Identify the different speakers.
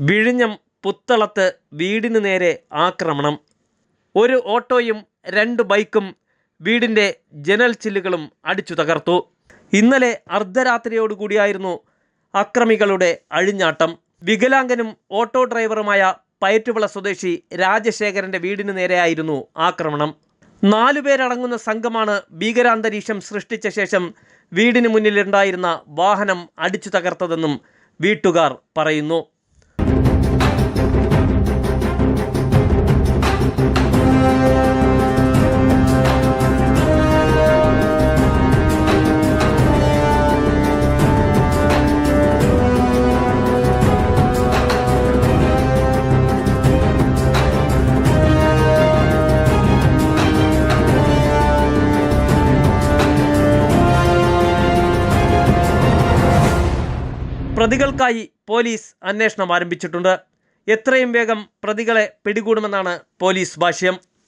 Speaker 1: വിഴിഞ്ഞം പുത്തളത്ത് വീടിന് നേരെ ആക്രമണം. ഒരു ഓട്ടോയും രണ്ട് ബൈക്കും വീടിന്റെ ജനൽ ചില്ലുകളും അടിച്ചു തകർത്തു. ഇന്നലെ അർദ്ധരാത്രിയോടുകൂടിയായിരുന്നു അക്രമികളുടെ അഴിഞ്ഞാട്ടം. വികലാംഗനും ഓട്ടോ ഡ്രൈവറുമായ പയറ്റുവിള സ്വദേശി രാജശേഖരന്റെ വീടിന് നേരെയായിരുന്നു ആക്രമണം. നാലുപേരടങ്ങുന്ന സംഘമാണ് ഭീകരാന്തരീക്ഷം സൃഷ്ടിച്ച ശേഷം വീടിന് മുന്നിലുണ്ടായിരുന്ന വാഹനം അടിച്ചു തകർത്തതെന്നും വീട്ടുകാർ പറയുന്നു. പ്രതികൾക്കായി പോലീസ് അന്വേഷണം ആരംഭിച്ചിട്ടുണ്ട്. എത്രയും വേഗം പ്രതികളെ പിടികൂടുമെന്നാണ് പോലീസ് ഭാഷ്യം.